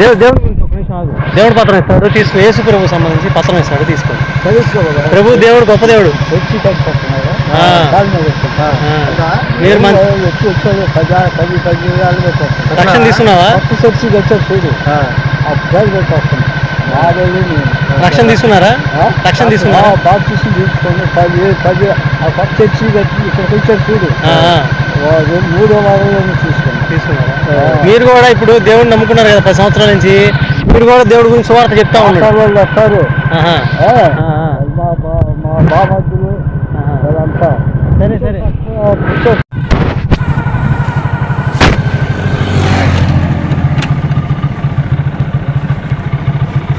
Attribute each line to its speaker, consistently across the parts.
Speaker 1: దేవు దేవుడి గురించి ఒక నిమిషం ఆగు. దేవుడు పత్రం ఇస్తాడు తీసుకో. యేసు ప్రభు సంబంధించి పత్రం ఇస్తాడు తీసుకోండి ప్రభు దేవుడు గొప్ప దేవుడు.
Speaker 2: వచ్చి కట్టుకుంటున్నారు
Speaker 1: ఆ. మీరు మన-
Speaker 2: వచ్చి వచ్చాడు పది పది పది వేలు పెట్టేస్తాను
Speaker 1: రక్షణ తీసుకున్నావా?
Speaker 2: కొత్త చర్చికి వచ్చాడు చూడు. ఆ. పేరు పెట్టేస్తాను
Speaker 1: రక్షణ తీసుకున్నారా?
Speaker 2: ఆ?
Speaker 1: రక్షణ తీసుకున్నారా?
Speaker 2: ఆ, బాప్టిజం తీసుకోండి. పది పది ఆ కొత్త చర్చి కట్టి ఇక్కడికి వచ్చాడు చూడు.
Speaker 1: ఆ, ఆ,
Speaker 2: వాడు మూడో వారంలో ఆ.
Speaker 1: మీరు కూడా ఇప్పుడు దేవుడిని నమ్ముకున్నారు కదా పది సంవత్సరాల నుంచి మీరు కూడా దేవుడి గురించి సువార్త చెప్తా.
Speaker 2: వాళ్ళంతా
Speaker 1: సరే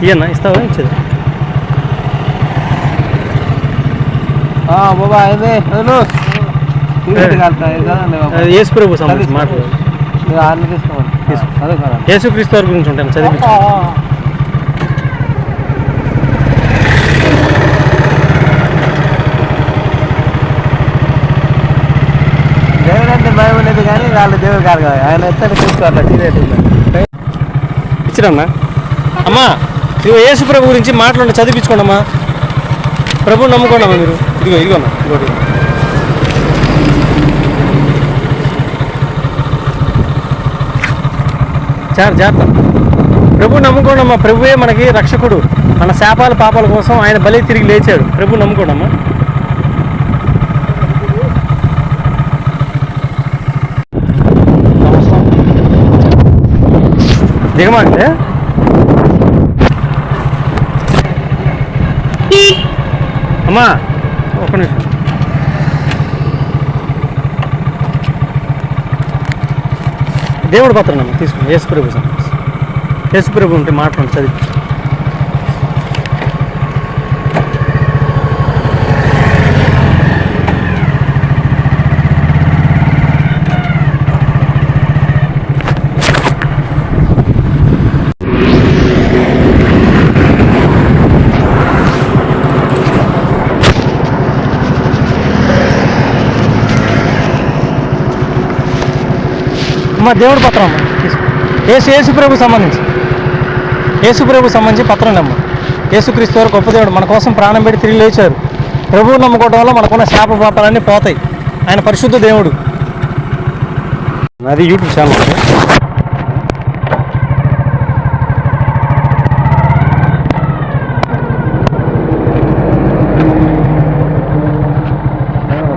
Speaker 1: ఇయ్యన్నా ఇస్తావా ఇచ్చేది
Speaker 2: బాబా అది
Speaker 1: యేసు ప్రభు సంబంధించి మాట్లాడు
Speaker 2: అదే కదా
Speaker 1: యేసు క్రీస్తు వారి గురించి ఉంటాను చదివి
Speaker 2: దేవుడు అంటే భయం లేదు కానీ వాళ్ళు దేవుడు కాదు కదా. ఆయన ఎత్తడి చూసుకోవాలి టీనేట్
Speaker 1: ఇచ్చిరమ్మా. అమ్మా ఇదిగో యేసు ప్రభు గురించి మాట్లాడి చదివించుకోండి అమ్మా ప్రభు నమ్ముకోండి అమ్మా మీరు ఇదిగో ఇదిగో అమ్మా ఇదిగోటి చాలా జాగ్రత్త. ప్రభు నమ్ముకోండమ్మా ప్రభువే మనకి రక్షకుడు. మన శాపాల పాపాల కోసం ఆయన బలి తిరిగి లేచాడు. ప్రభు నమ్ముకోండమ్మా దిగమంటే? అమ్మా ఒక నిమిషం. దేవుడు పత్రం అమ్మ తీసుకుని యేసుప్రభు సంబంధించి యేసుప్రభు ఉంటే మాట్లాడి చదివి. మా దేవుడు పత్రం. అమ్మ ఏసు యేసు ప్రభు సంబంధించి. యేసుప్రభు సంబంధించి పత్రం అమ్మ యేసుక్రీస్తు వారు గొప్ప దేవుడు. మన కోసం ప్రాణం పెట్టి తిరిగి లేచారు. ప్రభువు నమ్ముకోవడం వల్ల మనకున్న శాప పాపాలన్నీ పోతాయి. ఆయన పరిశుద్ధ దేవుడు. అది యూట్యూబ్ ఛానల్ అండి.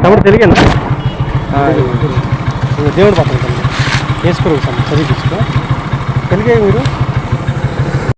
Speaker 1: తమ్ముడు తెలియనా దేవుడు పత్రం. వేసుకోరు సంబంధించి చదివించుకో. తెలుగే మీరు